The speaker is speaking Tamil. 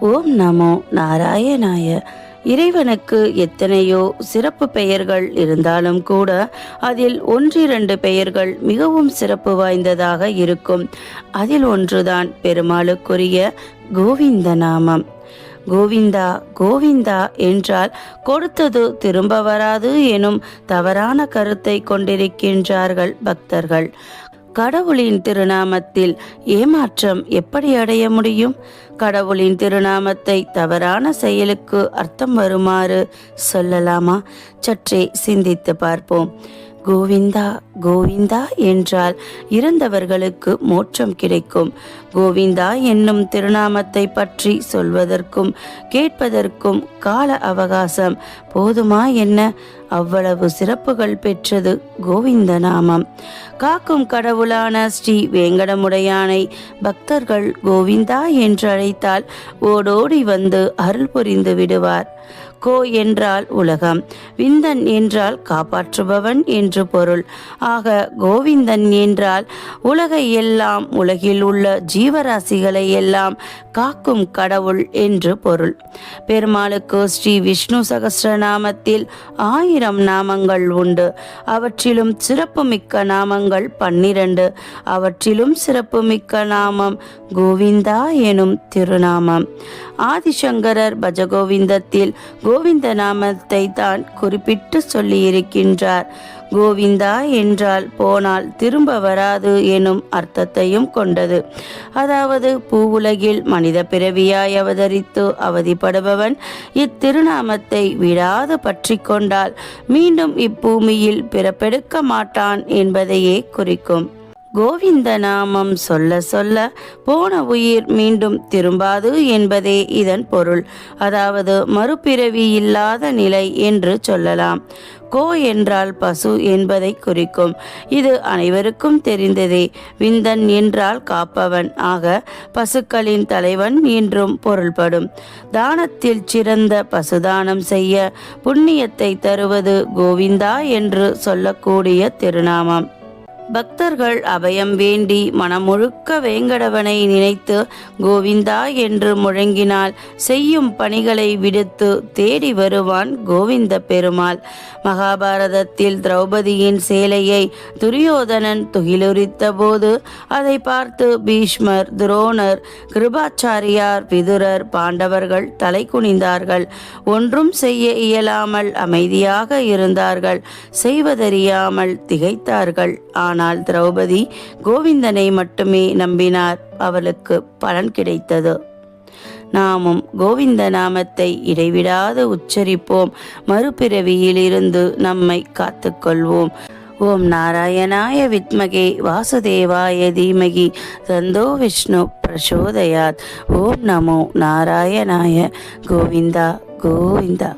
ஓம் நமோ நாராயணாய. இறைவனுக்கு எத்தனையோ சிறப்பு பெயர்கள் இருந்தாலும் கூட அதில் ஒன்றிரண்டு பெயர்கள் மிகவும் சிறப்பு வாய்ந்ததாக இருக்கும். அதில் ஒன்றுதான் பெருமாளுக்குரிய கோவிந்த நாமம். கோவிந்தா கோவிந்தா என்றால் கொடுத்தது திரும்ப வராது எனும் தவறான கருத்தை கொண்டிருக்கின்றார்கள் பக்தர்கள். கடவுளின் திருநாமத்தில் ஏமாற்றம் எப்படி அடைய முடியும்? கடவுளின் திருநாமத்தை தவறான செயலுக்கு அர்த்தம் வருமாறு சொல்லலாமா? சற்றே சிந்தித்து பார்ப்போம். கோவிந்தா கோவிந்தா என்றால் இறந்தவர்களுக்கு மோட்சம் கிடைக்கும். கோவிந்தா என்னும் திருநாமத்தை பற்றி சொல்வதற்கும் கேட்பதற்கும் கால அவகாசம். போதுமா என்ன? அவ்வளவு சிறப்புகள் பெற்றது கோவிந்த நாமம். காக்கும் கடவுளான ஸ்ரீ வேங்கடமுடையானை பக்தர்கள் கோவிந்தா என்று அழைத்தால் ஓடோடி வந்து அருள் புரிந்து விடுவார். கோ என்றால் உலகம் விந்தன் என்றால் காப்பாற்றுபவன் என்று பொருள். ஆக கோவிந்தன் என்றால் உலகை எல்லாம் உலகில் உள்ள ஜீவராசிகளை எல்லாம் காக்கும் கடவுள் என்று பொருள். பெருமாளுக்கு ஸ்ரீ விஷ்ணு சகசிரநாமத்தில் ஆயிரம் நாமங்கள் உண்டு. அவற்றிலும் சிறப்புமிக்க நாமங்கள் பன்னிரண்டு. அவற்றிலும் சிறப்புமிக்க நாமம் கோவிந்தா எனும் திருநாமம். ஆதிசங்கரர் பஜகோவிந்தத்தில் கோவிந்த நாமத்தை தான் குறிப்பிட்டு சொல்லியிருக்கின்றார். கோவிந்தா என்றால் போனால் திரும்ப வராது எனும் அர்த்தத்தையும் கொண்டது. அதாவது பூவுலகில் மனித பிறவியாய் அவதரித்து அவதிப்படுபவன் இத்திருநாமத்தை விடாது பற்றி கொண்டால் மீண்டும் இப்பூமியில் பிறப்பெடுக்க மாட்டான் என்பதையே குறிக்கும். கோவிந்த நாமம் சொல்ல சொல்ல போன உயிர் மீண்டும் திரும்பாது என்பதே இதன் பொருள். அதாவது மறுபிறவி இல்லாத நிலை என்று சொல்லலாம். கோ என்றால் பசு என்பதை குறிக்கும். இது அனைவருக்கும் தெரிந்ததே. விந்தன் என்றால் காப்பவன். ஆக பசுக்களின் தலைவன் என்றும் பொருள்படும். தானத்தில் சிறந்த பசுதானம் செய்ய புண்ணியத்தை தருவது கோவிந்தா என்று சொல்லக்கூடிய திருநாமம். பக்தர்கள் அபயம் வேண்டி மனமுழுக்க வேங்கடவனை நினைத்து கோவிந்தா என்று முழங்கினால் செய்யும் பணிகளை விடுத்து தேடி வருவான் கோவிந்த பெருமாள். மகாபாரதத்தில் திரௌபதியின் சேலையை துரியோதனன் துகிலுரித்த போது அதை பார்த்து பீஷ்மர் துரோணர் கிருபாச்சாரியார் விதுரர் பாண்டவர்கள் தலை குனிந்தார்கள். ஒன்றும் செய்ய இயலாமல் அமைதியாக இருந்தார்கள். செய்வதறியாமல் திகைத்தார்கள். ஆனால் திரௌபதி கோவிந்தனை மட்டுமே நம்பினார். அவளுக்கு பலன் கிடைத்தது. நாமும் கோவிந்த நாமத்தை இடைவிடாது உச்சரிப்போம். மறுபிறவியிலிருந்து நம்மை காத்துக்கொள்வோம். ஓம் நாராயணாய வித்மகே வாசுதேவாய தீமகி தந்தோ விஷ்ணு பிரசோதயாத். ஓம் நமோ நாராயணாய கோவிந்தா கோவிந்தா.